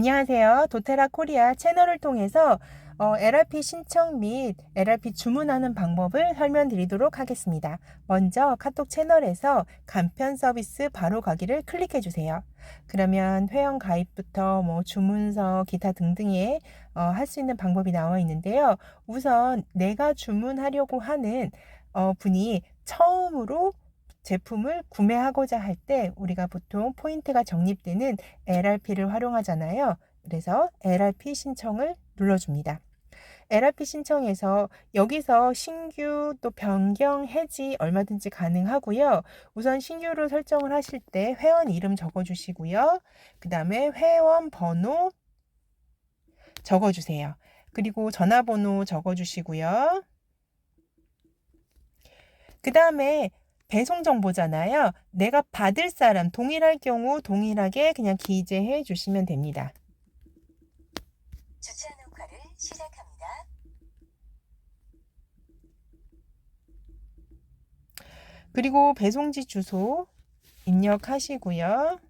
안녕하세요. 도테라 코리아 채널을 통해서 어, LRP 신청 및 LRP 주문하는 방법을 설명드리도록 하겠습니다. 먼저 카톡 채널에서 간편 서비스 바로 가기를 클릭해 주세요. 그러면 회원 가입부터 뭐 주문서 기타 등등의 어, 할 수 있는 방법이 나와 있는데요. 우선 내가 주문하려고 하는 어, 분이 처음으로 제품을 구매하고자 할 때 우리가 보통 포인트가 적립되는 LRP를 활용하잖아요. 그래서 LRP 신청을 눌러줍니다. LRP 신청에서 여기서 신규 또 변경 해지 얼마든지 가능하고요. 우선 신규로 설정을 하실 때 회원 이름 적어주시고요. 그 다음에 회원 번호 적어주세요. 그리고 전화번호 적어주시고요. 그 다음에 배송 정보잖아요. 내가 받을 사람 동일할 경우 동일하게 그냥 기재해 주시면 됩니다. 주차 녹화를 시작합니다. 그리고 배송지 주소 입력하시고요.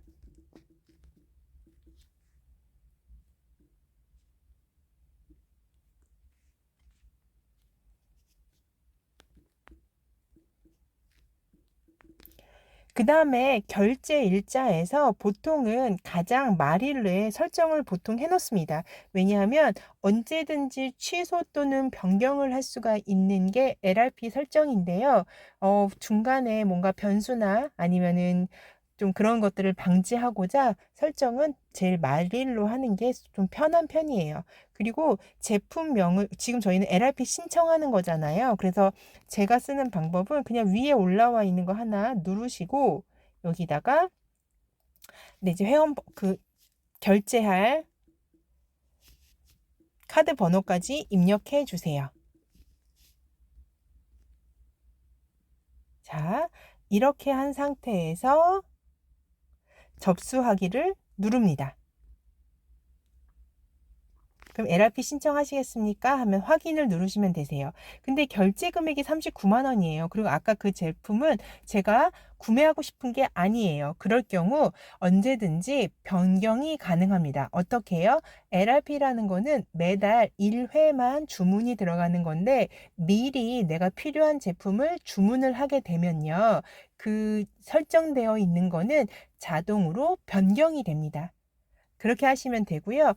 그 다음에 결제 일자에서 보통은 가장 말일에 설정을 보통 해놓습니다. 왜냐하면 언제든지 취소 또는 변경을 할 수가 있는 게 LRP 설정인데요. 어, 중간에 뭔가 변수나 아니면은 좀 그런 것들을 방지하고자 설정은 제일 말일로 하는 게 좀 편한 편이에요. 그리고 제품명을 지금 저희는 LRP 신청하는 거잖아요. 그래서 제가 쓰는 방법은 그냥 위에 올라와 있는 거 하나 누르시고 여기다가 네, 이제 회원 그 결제할 카드 번호까지 입력해 주세요. 자, 이렇게 한 상태에서 접수하기를 누릅니다. 그럼 LRP 신청하시겠습니까? 하면 확인을 누르시면 되세요. 근데 결제 금액이 39만 원이에요. 그리고 아까 그 제품은 제가 구매하고 싶은 게 아니에요. 그럴 경우 언제든지 변경이 가능합니다. 어떻게 해요? LRP라는 거는 매달 1회만 주문이 들어가는 건데 미리 내가 필요한 제품을 주문을 하게 되면요. 그 설정되어 있는 거는 자동으로 변경이 됩니다. 그렇게 하시면 되고요.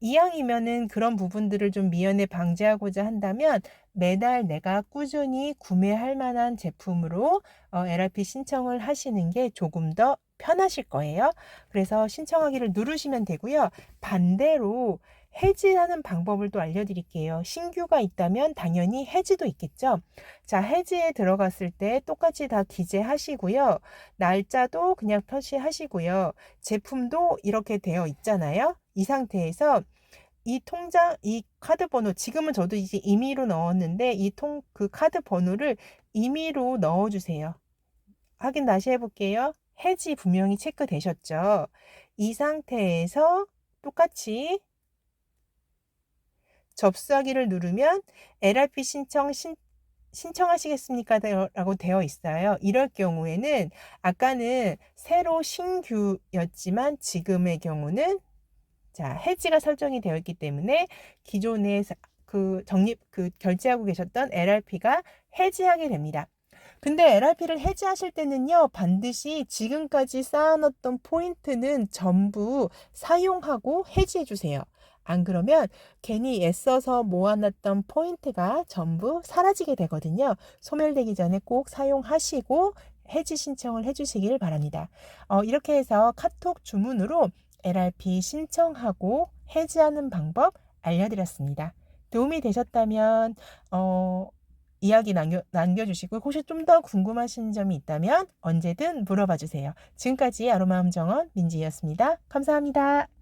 이왕이면은 그런 부분들을 좀 미연에 방지하고자 한다면 매달 내가 꾸준히 구매할 만한 제품으로 어, LRP 신청을 하시는 게 조금 더 편하실 거예요. 그래서 신청하기를 누르시면 되고요. 반대로 해지하는 방법을 또 알려드릴게요. 신규가 있다면 당연히 해지도 있겠죠. 자, 해지에 들어갔을 때 똑같이 다 기재하시고요. 날짜도 그냥 표시하시고요. 제품도 이렇게 되어 있잖아요. 이 상태에서 이 통장, 이 카드 번호, 지금은 저도 이제 임의로 넣었는데 이 통, 그 카드 번호를 임의로 넣어주세요. 확인 다시 해볼게요. 해지 분명히 체크되셨죠? 이 상태에서 똑같이 접수하기를 누르면 LRP 신청 신, 신청하시겠습니까? 라고 되어 있어요. 이럴 경우에는 아까는 새로 신규였지만 지금의 경우는 자, 해지가 설정이 되어 있기 때문에 기존에 그 적립 그 결제하고 계셨던 LRP가 해지하게 됩니다. 근데 LRP를 해지하실 때는요, 반드시 지금까지 쌓아놨던 포인트는 전부 사용하고 해지해 주세요. 안 그러면 괜히 애써서 모아놨던 포인트가 전부 사라지게 되거든요. 소멸되기 전에 꼭 사용하시고 해지 신청을 해주시길 바랍니다. 어, 이렇게 해서 카톡 주문으로 LRP 신청하고 해지하는 방법 알려드렸습니다. 도움이 되셨다면 어, 이야기 남겨, 남겨주시고 혹시 좀 더 궁금하신 점이 있다면 언제든 물어봐 주세요. 지금까지 아로마음 정원 민지였습니다. 감사합니다.